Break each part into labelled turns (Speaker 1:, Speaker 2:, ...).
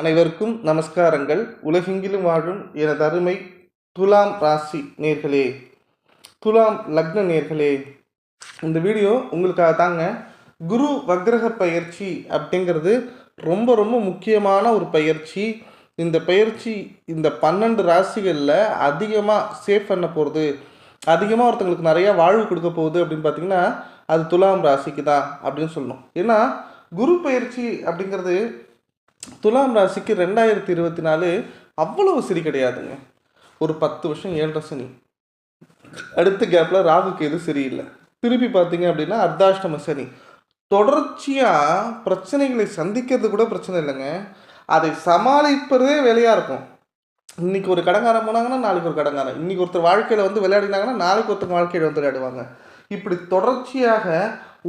Speaker 1: அனைவருக்கும் நமஸ்காரங்கள். உலகெங்கிலும் வாழும் எனது அருமை துலாம் ராசி நேர்களே துலாம் லக்ன நேர்களே இந்த வீடியோ உங்களுக்காக தாங்க. குரு வக்ரக பயிற்சி அப்படிங்கிறது ரொம்ப ரொம்ப முக்கியமான ஒரு பயிற்சி. இந்த பயிற்சி இந்த பன்னெண்டு ராசிகளில் அதிகமாக சேவ் பண்ண போகிறது அதிகமாக ஒருத்தங்களுக்கு நிறையா வாழ்வு கொடுக்க போகுது அப்படின்னு பார்த்தீங்கன்னா அது துலாம் ராசிக்கு தான் அப்படின்னு சொல்லணும். ஏன்னா குரு பயிற்சி அப்படிங்கிறது துலாம் ராசிக்கு ரெண்டாயிரத்தி இருபத்தி நாலு அவ்வளவு சரி கிடையாதுங்க. ஒரு பத்து வருஷம் ஏழரை சனி. அடுத்த கேப்பில் ராகுக்கு எது சரியில்லை. திருப்பி பார்த்தீங்க அப்படின்னா அர்த்தாஷ்டம சனி. தொடர்ச்சியாக பிரச்சனைகளை சந்திக்கிறது கூட பிரச்சனை இல்லைங்க. அதை சமாளிப்பதே வேலையாக இருக்கும். இன்னைக்கு ஒரு கடங்காரம் போனாங்கன்னா நாளைக்கு ஒரு கடங்காரம். இன்னைக்கு ஒருத்தர் வாழ்க்கையில் வந்து விளையாடினாங்கன்னா நாளைக்கு ஒருத்தர் வாழ்க்கையில் வந்து விளையாடுவாங்க. இப்படி தொடர்ச்சியாக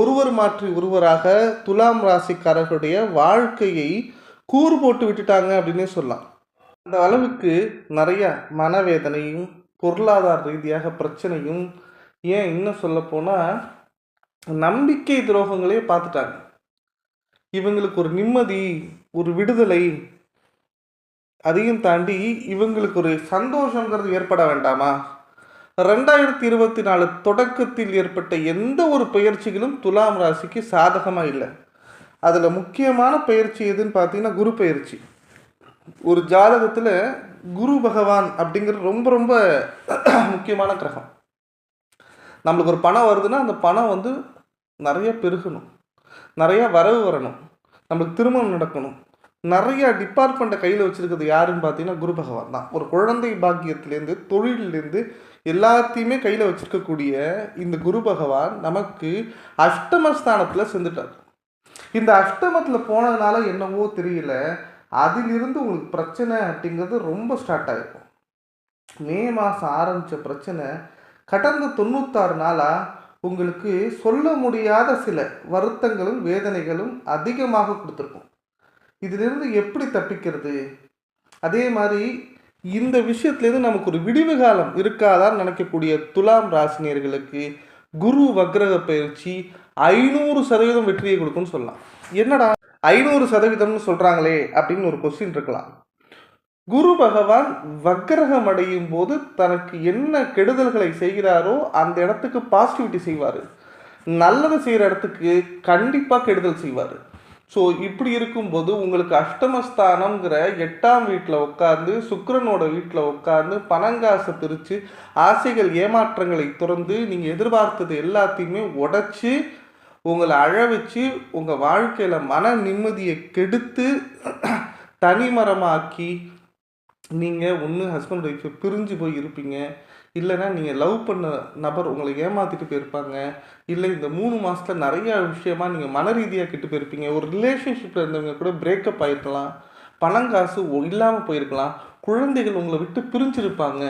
Speaker 1: ஒருவர் மாற்றி ஒருவராக துலாம் ராசிக்காரர்களுடைய வாழ்க்கையை கூறு போட்டு விட்டுட்டாங்க அப்படின்னே சொல்லலாம். அந்த அளவுக்கு நிறைய மனவேதனையும் பொருளாதார ரீதியாக பிரச்சனையும் ஏன் இன்னும் சொல்ல போனால் நம்பிக்கை துரோகங்களே பார்த்துட்டாங்க. இவங்களுக்கு ஒரு நிம்மதி ஒரு விடுதலை அதையும் தாண்டி இவங்களுக்கு ஒரு சந்தோஷங்கிறது ஏற்பட வேண்டாமா? ரெண்டாயிரத்தி இருபத்தி நாலு தொடக்கத்தில் ஏற்பட்ட எந்த ஒரு பயிற்சிகளும் துலாம் ராசிக்கு சாதகமாக இல்லை. அதில் முக்கியமான பயிற்சி எதுன்னு பார்த்தீங்கன்னா குரு பயிற்சி. ஒரு ஜாதகத்தில் குரு பகவான் அப்படிங்கிறது ரொம்ப ரொம்ப முக்கியமான கிரகம். நம்மளுக்கு ஒரு பணம் வருதுன்னா அந்த பணம் வந்து நிறைய பெருகணும். நிறைய வரவு வரணும். நம்மளுக்கு திருமணம் நடக்கணும். நிறைய டிபார்ட்மெண்ட்டை கையில் வச்சுருக்கிறது யாருன்னு பார்த்தீங்கன்னா குரு பகவான் தான். ஒரு குழந்தை பாக்கியத்துலேருந்து தொழிலேருந்து எல்லாத்தையுமே கையில் வச்சுருக்கக்கூடிய இந்த குரு பகவான் நமக்கு அஷ்டமஸ்தானத்தில் செஞ்சுட்டார் இந்த அஷ்டமத்தில் போனதுனால என்னவோ தெரியல. அதிலிருந்து உங்களுக்கு பிரச்சனை அப்படிங்கிறது ரொம்ப ஸ்டார்ட் ஆகிருக்கும் மே மாதம் ஆரம்பித்த பிரச்சனை கடந்த தொண்ணூத்தாறு நாளாக உங்களுக்கு சொல்ல முடியாத சில வருத்தங்களும் வேதனைகளும் அதிகமாக கொடுத்துருக்கும். இதிலிருந்து எப்படி தப்பிக்கிறது? அதே மாதிரி இந்த விஷயத்துலேருந்து நமக்கு ஒரு விடிவு காலம் இருக்காதான்னு நினைக்கக்கூடிய துலாம் ராசினியர்களுக்கு குரு வக்ரக பயிற்சி ஐநூறு சதவீதம் வெற்றியை கொடுக்கும்னு சொல்லலாம். என்னடா? ஐநூறு சதவீதம்னு சொல்கிறாங்களே அப்படின்னு ஒரு கொஸ்டின் இருக்கலாம். குரு பகவான் வக்ரகம் அடையும் போது தனக்கு என்ன கெடுதல்களை செய்கிறாரோ அந்த இடத்துக்கு பாசிட்டிவிட்டி செய்வார். நல்லது செய்கிற இடத்துக்கு கண்டிப்பாக கெடுதல் செய்வார். ஸோ இப்படி இருக்கும்போது உங்களுக்கு அஷ்டமஸ்தானம்ங்கிற எட்டாம் வீட்டில் உட்காந்து சுக்கரனோட வீட்டில் உட்காந்து பணங்காசை பிரித்து ஆசைகள் ஏமாற்றங்களை துறந்து நீங்கள் எதிர்பார்த்தது எல்லாத்தையுமே உடச்சி உங்களை அழ வச்சு உங்கள் வாழ்க்கையில் மன நிம்மதியை கெடுத்து தனிமரமாக்கி நீங்கள் ஒன்று ஹஸ்பண்ட் ஒய்ஃபை பிரிஞ்சு போய் இருப்பீங்க. இல்லைன்னா நீங்கள் லவ் பண்ண நபர் உங்களை ஏமாற்றிட்டு போயிருப்பாங்க. இல்லை இந்த மூணு மாதத்தில் நிறையா விஷயமா நீங்கள் மன ரீதியாக கெட்டு போயிருப்பீங்க. ஒரு ரிலேஷன்ஷிப்பில் இருந்தவங்க கூட பிரேக்கப் ஆகிருக்கலாம் பணங்காசு இல்லாமல் போயிருக்கலாம். குழந்தைகள் உங்களை விட்டு பிரிஞ்சிருப்பாங்க.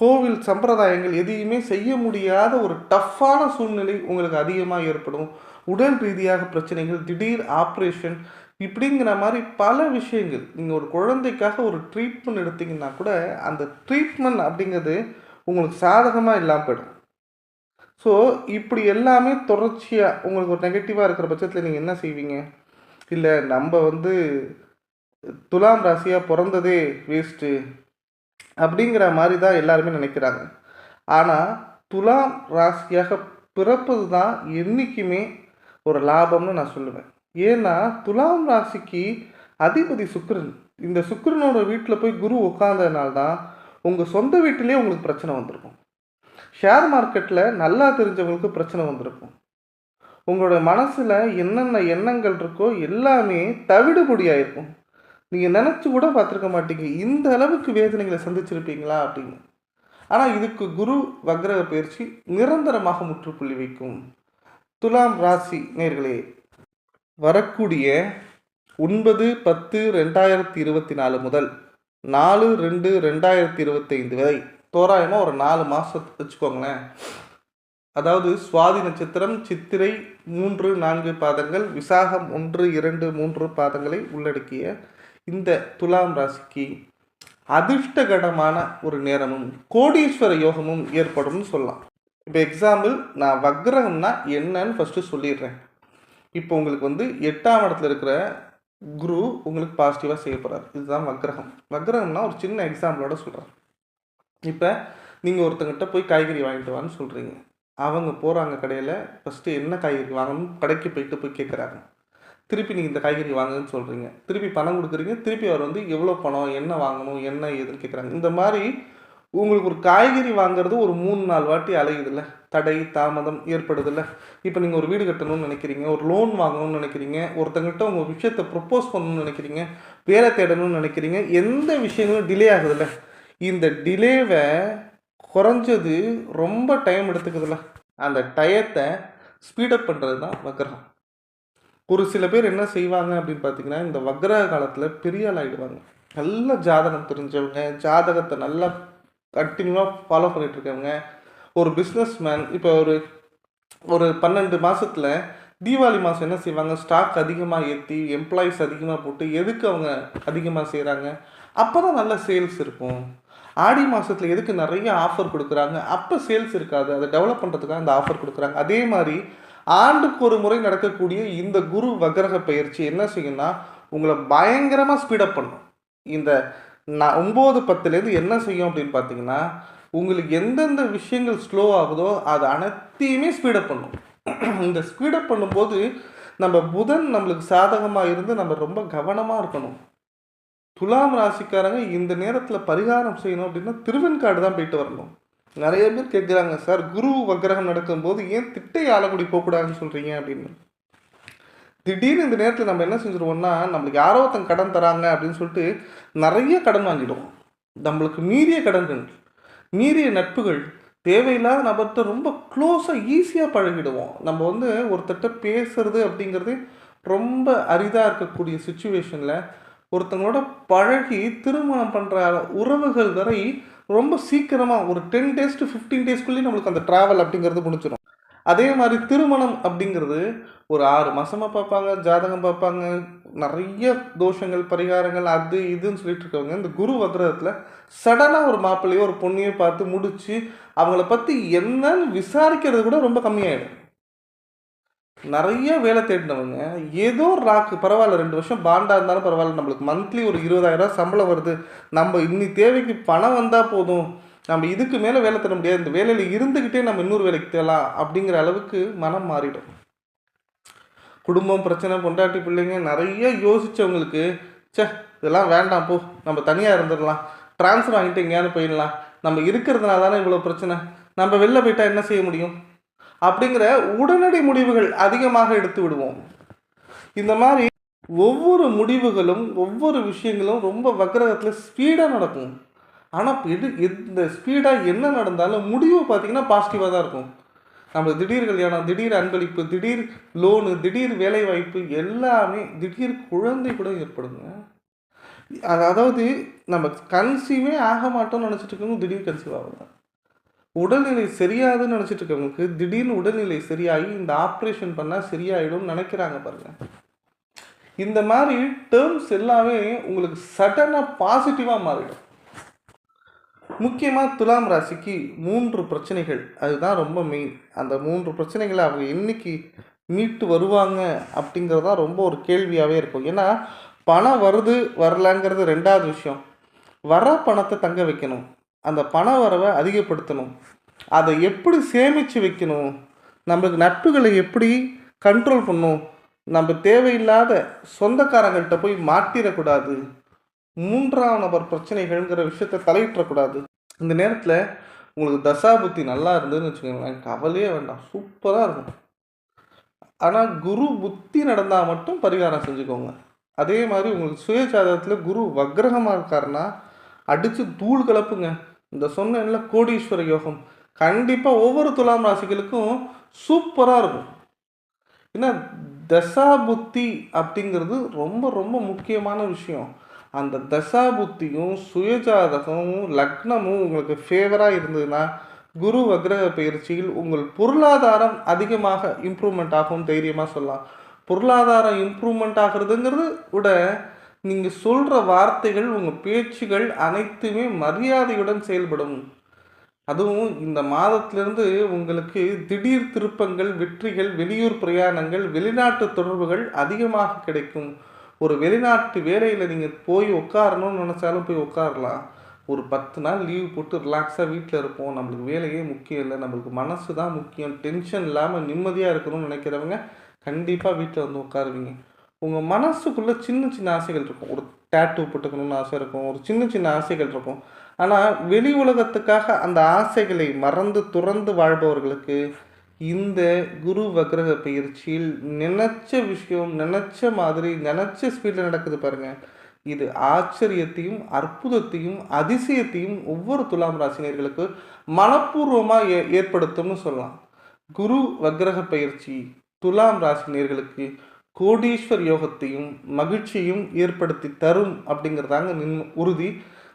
Speaker 1: கோவில் சம்பிரதாயங்கள் எதையுமே செய்ய முடியாத ஒரு டஃப்பான சூழ்நிலை உங்களுக்கு அதிகமாக ஏற்படும். உடல் ரீதியாக பிரச்சனைகள் திடீர் ஆப்ரேஷன் இப்படிங்கிற மாதிரி பல விஷயங்கள். நீங்கள் ஒரு குழந்தைக்காக ஒரு ட்ரீட்மெண்ட் எடுத்தீங்கன்னா கூட அந்த ட்ரீட்மெண்ட் அப்படிங்கிறது உங்களுக்கு சாதகமாக இல்லாமல் போயிடும். ஸோ இப்படி எல்லாமே தொடர்ச்சியாக உங்களுக்கு ஒரு நெகட்டிவாக இருக்கிற பட்சத்தில் நீங்கள் என்ன செய்வீங்க? இல்லை நம்ம வந்து துலாம் ராசியாக பிறந்ததே வேஸ்ட்டு அப்படிங்கிற மாதிரி தான் எல்லாருமே நினைக்கிறாங்க. ஆனால் துலாம் ராசியாக பிறப்பது தான் என்றைக்குமே ஒரு லாபம்னு நான் சொல்லுவேன். ஏன்னா துலாம் ராசிக்கு அதிபதி சுக்கரன். இந்த சுக்கரனோட வீட்டில் போய் குரு உட்காந்ததுனால தான் உங்கள் சொந்த வீட்டிலே உங்களுக்கு பிரச்சனை வந்திருக்கும். ஷேர் மார்க்கெட்டில் நல்லா தெரிஞ்சவங்களுக்கு பிரச்சனை வந்திருக்கும். உங்களோட மனசில் என்னென்ன எண்ணங்கள் இருக்கோ எல்லாமே தவிடுபொடியாக இருக்கும். நீங்கள் நினச்சி கூட பார்த்துருக்க மாட்டீங்க. இந்த அளவுக்கு வேதனைகளை சந்திச்சிருப்பீங்களா அப்படின்னு. ஆனால் இதுக்கு குரு வக்ரக பயிற்சி நிரந்தரமாக முற்றுப்புள்ளி வைக்கும். துலாம் ராசி நேர்களே வரக்கூடிய ஒன்பது பத்து ரெண்டாயிரத்தி இருபத்தி நாலு முதல் நாலு ரெண்டு ரெண்டாயிரத்தி இருபத்தைந்து வரை. தோராயமாக ஒரு நாலு மாதத்துக்கு வச்சுக்கோங்களேன். அதாவது சுவாதி நட்சத்திரம் சித்திரை மூன்று நான்கு பாதங்கள் விசாகம் ஒன்று இரண்டு மூன்று பாதங்களை உள்ளடக்கிய இந்த துலாம் ராசிக்கு அதிர்ஷ்டகரமான ஒரு நேரமும் கோடீஸ்வர யோகமும் ஏற்படும்னு சொல்லலாம். இப்போ எக்ஸாம்பிள் நான் வக்ரகம்னா என்னன்னு ஃபஸ்ட்டு சொல்லிடுறேன். இப்போ உங்களுக்கு வந்து எட்டாம் இடத்துல இருக்கிற குரு உங்களுக்கு பாசிட்டிவாக செய்ய போகிறார் இதுதான் வக்ரகம். வக்ரகம்னா ஒரு சின்ன எக்ஸாம்பிளோட சொல்கிறேன் இப்போ நீங்கள் ஒருத்தங்கிட்ட போய் காய்கறி வாங்கிட்டு வான்னு சொல்கிறீங்க அவங்க போகிறாங்க கடையில் ஃபஸ்ட்டு என்ன காய்கறி வாங்கணும் கடைக்கு போயிட்டு போய் கேட்குறாங்க திருப்பி நீங்கள் இந்த காய்கறி வாங்குன்னு சொல்கிறீங்க திருப்பி பணம் கொடுக்குறீங்க. திருப்பி அவர் வந்து எவ்வளோ பணம் என்ன வாங்கணும் என்ன ஏதுன்னு கேட்குறாங்க இந்த மாதிரி உங்களுக்கு ஒரு காய்கறி வாங்குறது ஒரு மூணு நாலு வாட்டி அலையுதுல்ல? தடை தாமதம் ஏற்படுதில்ல? இப்போ நீங்கள் ஒரு வீடு கட்டணும்னு நினைக்கிறீங்க ஒரு லோன் வாங்கணும்னு நினைக்கிறீங்க ஒருத்தங்கிட்ட உங்கள் விஷயத்தை ப்ரப்போஸ் பண்ணணும்னு நினைக்கிறீங்க வேலை தேடணும்னு நினைக்கிறீங்க எந்த விஷயங்களும் டிலே ஆகுதுல்ல? இந்த டிலேவை குறைஞ்சது ரொம்ப டைம் எடுத்துக்குதுல்ல? அந்த டயத்தை ஸ்பீடப் பண்ணுறது தான் வக்ரகம். ஒரு சில பேர் என்ன செய்வாங்க அப்படின்னு பார்த்தீங்கன்னா இந்த வக்ரக காலத்தில் பெரிய ஆள் ஆகிடுவாங்க நல்ல ஜாதகம் தெரிஞ்சவங்க ஜாதகத்தை நல்லா கண்டினியூவாக ஃபாலோ பண்ணிகிட்டு இருக்கவங்க ஒரு பிஸ்னஸ் மேன் இப்போ ஒரு ஒரு பன்னெண்டு மாதத்தில் தீபாவளி மாதம் என்ன செய்வாங்க? ஸ்டாக் அதிகமாக ஏற்றி எம்ப்ளாயீஸ் அதிகமாக போட்டு எதுக்கு அவங்க அதிகமாக செய்கிறாங்க அப்போ தான் நல்ல சேல்ஸ் இருக்கும். ஆடி மாதத்தில் எதுக்கு நிறைய ஆஃபர் கொடுக்குறாங்க? அப்போ சேல்ஸ் இருக்காது. அதை டெவலப் பண்ணுறதுக்காக அந்த ஆஃபர் கொடுக்குறாங்க. அதே மாதிரி ஆண்டுக்கு ஒரு முறை நடக்கக்கூடிய இந்த குரு வக்ரக பயிற்சி என்ன செய்யும்னா உங்களை பயங்கரமாக ஸ்பீடப் பண்ணும். இந்த நான் ஒம்பது பத்துலேருந்து என்ன செய்யும் அப்படின்னு பார்த்தீங்கன்னா உங்களுக்கு எந்தெந்த விஷயங்கள் ஸ்லோ ஆகுதோ அது அனைத்தையுமே ஸ்பீடப் பண்ணும். இந்த ஸ்பீடப் பண்ணும்போது நம்ம புதன் நம்மளுக்கு சாதகமாக இருந்து நம்ம ரொம்ப கவனமாக இருக்கணும். துலாம் ராசிக்காரங்க இந்த நேரத்தில் பரிகாரம் செய்யணும் அப்படின்னா திருவெண்காடு தான் போயிட்டு வரணும். நிறைய பேர் கேட்குறாங்க சார் குரு வக்கிரகம் நடக்கும்போது ஏன் திட்டை ஆலக்குடி போகக்கூடாதுன்னு சொல்கிறீங்க அப்படின்னு. திடீர்னு இந்த நேரத்தில் நம்ம என்ன செஞ்சுருவோம்னா நம்மளுக்கு யாரோ ஒருத்தன் கடன் தராங்க அப்படின்னு சொல்லிட்டு நிறைய கடன் வாங்கிடுவோம். நம்மளுக்கு மீறிய கடன்கள் மீறிய நட்புகள் தேவையில்லாத நபர்கிட்ட ரொம்ப க்ளோஸாக ஈஸியாக பழகிடுவோம். நம்ம வந்து ஒருத்தர்கிட்ட பேசுறது அப்படிங்கிறது ரொம்ப அரிதாக இருக்கக்கூடிய சுச்சுவேஷனில் ஒருத்தங்களோட பழகி திருமணம் பண்ணுற உறவுகள் வரை ரொம்ப சீக்கிரமாக ஒரு டென் டேஸ் டு ஃபிஃப்டீன் டேஸ்க்குள்ளேயே நம்மளுக்கு அந்த ட்ராவல் அப்படிங்கிறது முடிச்சிடும் அதே மாதிரி திருமணம் அப்படிங்கிறது ஒரு ஆறு மாதமாக பார்ப்பாங்க ஜாதகம் பார்ப்பாங்க நிறைய தோஷங்கள் பரிகாரங்கள் அது இதுன்னு சொல்லிட்டு இருக்கவங்க இந்த குரு வக்ரத்தில் சடனாக ஒரு மாப்பிள்ளையோ ஒரு பொண்ணையோ பார்த்து முடித்து அவங்கள பற்றி என்னன்னு விசாரிக்கிறது கூட ரொம்ப கம்மியாயிடும். நிறைய வேலை தேடினவங்க ஏதோ ராக்கு பரவாயில்ல ரெண்டு வருஷம் பாண்டா இருந்தாலும் பரவாயில்ல நம்மளுக்கு மந்த்லி ஒரு இருபதாயிரம் சம்பளம் வருது. நம்ம இன்னி தேவைக்கு பணம் வந்தால் போதும். நம்ம இதுக்கு மேலே வேலை தர முடியாது. இந்த வேலையில் இருந்துக்கிட்டே நம்ம இன்னொரு வேலைக்கு தேலாம் அப்படிங்கிற அளவுக்கு மனம் மாறிடும். குடும்பம் பிரச்சனை பொண்டாட்டி பிள்ளைங்க நிறைய யோசிச்சவங்களுக்கு சே இதெல்லாம் வேண்டாம் போ நம்ம தனியாக இருந்துடலாம். ட்ரான்ஸ்ஃபர் வாங்கிட்டு எங்கேயாவது போயிடலாம். நம்ம இருக்கிறதுனால தானே இவ்வளோ பிரச்சனை. நம்ம வெளில போயிட்டால் என்ன செய்ய முடியும்? அப்படிங்கிற உடனடி முடிவுகள் அதிகமாக எடுத்து விடுவோம். இந்த மாதிரி ஒவ்வொரு முடிவுகளும் ஒவ்வொரு விஷயங்களும் ரொம்ப வக்கிரகத்தில் ஸ்பீடாக நடக்கும். ஆனால் எது இந்த ஸ்பீடாக என்ன நடந்தாலும் முடிவு பார்த்தீங்கன்னா பாசிட்டிவாக தான் இருக்கும். நம்ம திடீர் கல்யாணம் திடீர் அன்பளிப்பு திடீர் லோனு திடீர் வேலைவாய்ப்பு எல்லாமே திடீர் குழந்தை கூட ஏற்படுங்க. அது அதாவது நம்ம கன்சீவே ஆக மாட்டோம்னு நினச்சிட்டு இருக்கவங்க திடீர் கன்சீவ் ஆகுங்க உடல்நிலை சரியாதுன்னு நினச்சிட்டு இருக்கவங்களுக்கு திடீர்னு உடல்நிலை சரியாகி இந்த ஆப்ரேஷன் பண்ணால் சரியாயிடும்னு நினைக்கிறாங்க பாருங்கள் இந்த மாதிரி டேர்ம்ஸ் எல்லாமே உங்களுக்கு சடனாக பாசிட்டிவாக மாறிடும். முக்கியமாக துலாம் ராசிக்கு மூன்று பிரச்சனைகள். அதுதான் ரொம்ப மெயின் அந்த மூன்று பிரச்சனைகளை அவங்க என்னைக்கு மீட்டு வருவாங்க அப்படிங்கிறது தான் ரொம்ப ஒரு கேள்வியாகவே இருக்கும். ஏன்னா பணம் வருது வரலாங்கிறது ரெண்டாவது விஷயம். வர பணத்தை தங்க வைக்கணும். அந்த பண வரவை அதிகப்படுத்தணும். அதை எப்படி சேமித்து வைக்கணும்? நம்மளுக்கு நட்புகளை எப்படி கண்ட்ரோல் பண்ணும் நம்ம தேவையில்லாத சொந்தக்காரங்கள்கிட்ட போய் மாட்டிடக்கூடாது. மூன்றாம் நபர் பிரச்சனைகள்ங்கிற விஷயத்த தலையிட்டக்கூடாது இந்த நேரத்தில் உங்களுக்கு தசாபுத்தி நல்லா இருந்ததுன்னு வச்சுக்கோங்களேன். கவலையே வேண்டாம். சூப்பராக இருக்கும். ஆனால் குரு புத்தி நடந்தால் மட்டும் பரிகாரம் செஞ்சுக்கோங்க. அதே மாதிரி உங்களுக்கு சுய ஜாதகத்தில் குரு வக்ரகமாக இருக்காருன்னா அடித்து தூள் கலப்புங்க. இந்த சொன்ன கோடீஸ்வர யோகம். கண்டிப்பாக ஒவ்வொரு துலாம் ராசிகளுக்கும் சூப்பராக இருக்கும். ஏன்னா தசாபுத்தி அப்படிங்கிறது ரொம்ப ரொம்ப முக்கியமான விஷயம். அந்த தசாபுத்தியும் சுயஜாதகமும் லக்னமும் உங்களுக்கு ஃபேவராக இருந்ததுன்னா குரு வக்ரக பயிற்சியில் உங்கள் பொருளாதாரம் அதிகமாக இம்ப்ரூவ்மெண்ட் ஆகும் தைரியமாக சொல்லலாம். பொருளாதாரம் இம்ப்ரூவ்மெண்ட் ஆகிறதுங்கிறது விட நீங்கள் சொல்கிற வார்த்தைகள் உங்கள் பேச்சுகள் அனைத்துமே மரியாதையுடன் செயல்படும். அதுவும் இந்த மாதத்திலிருந்து உங்களுக்கு திடீர் திருப்பங்கள் வெற்றிகள் வெளியூர் பிரயாணங்கள் வெளிநாட்டு தொடர்புகள் அதிகமாக கிடைக்கும். ஒரு வெளிநாட்டு வேலையில் நீங்கள் போய் உட்காரணும்னு நினச்சாலும் போய் உட்காரலாம் ஒரு பத்து நாள் லீவ் போட்டு ரிலாக்ஸாக வீட்டில் இருப்போம். நம்மளுக்கு வேலையே முக்கியம் இல்லை. நம்மளுக்கு மனசு தான் முக்கியம். டென்ஷன் இல்லாமல் நிம்மதியாக இருக்கணும்னு நினைக்கிறவங்க கண்டிப்பாக வீட்டில் வந்து உட்காருவீங்க உங்கள் மனசுக்குள்ளே சின்ன சின்ன ஆசைகள் இருக்கும். ஒரு டேட்டூ போட்டுக்கணும்னு ஆசை இருக்கும். ஒரு சின்ன சின்ன ஆசைகள் இருக்கும். ஆனால் வெளி உலகத்துக்காக அந்த ஆசைகளை மறந்து துறந்து வாழ்பவர்களுக்கு இந்த குரு வக்ரக பயிற்சியில் நினச்ச விஷயம் நினச்ச மாதிரி நினச்ச ஸ்பீடில் நடக்குது பாருங்க. இது ஆச்சரியத்தையும் அற்புதத்தையும் அதிசயத்தையும் ஒவ்வொரு துலாம் ராசினியர்களுக்கு மனப்பூர்வமாக ஏ ஏற்படுத்தும்னு சொல்லலாம். குரு வக்ரக பயிற்சி துலாம் ராசினியர்களுக்கு கோடீஸ்வர் யோகத்தையும் மகிழ்ச்சியும் ஏற்படுத்தி தரும் அப்படிங்கிறதாங்க நின் உறுதி.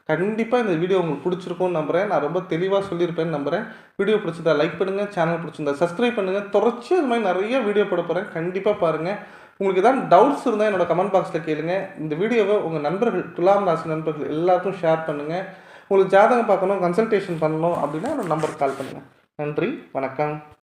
Speaker 1: கண்டிப்பாக இந்த வீடியோ உங்களுக்கு பிடிச்சிருக்கும்னு நம்புகிறேன் நான் ரொம்ப தெளிவாக சொல்லியிருப்பேன்னு நம்புகிறேன் வீடியோ பிடிச்சிருந்தா லைக் பண்ணுங்கள் சேனல் பிடிச்சிருந்தா சப்ஸ்கிரைப் பண்ணுங்கள் தொடர்ச்சி அது மாதிரி நிறைய வீடியோ போட போகிறேன் கண்டிப்பாக பாருங்கள் உங்களுக்கு ஏதாவது டவுட்ஸ் இருந்தால் என்னோட கமெண்ட் பாக்ஸில் கேளுங்க. இந்த வீடியோவை உங்கள் நண்பர்கள் துலாம் ராசி நண்பர்கள் எல்லாருக்கும் ஷேர் பண்ணுங்கள் உங்களுக்கு ஜாதகம் பார்க்கணும் கன்சல்டேஷன் பண்ணணும் அப்படின்னா என்னோட நம்பருக்கு கால் பண்ணுங்கள் நன்றி. வணக்கம்.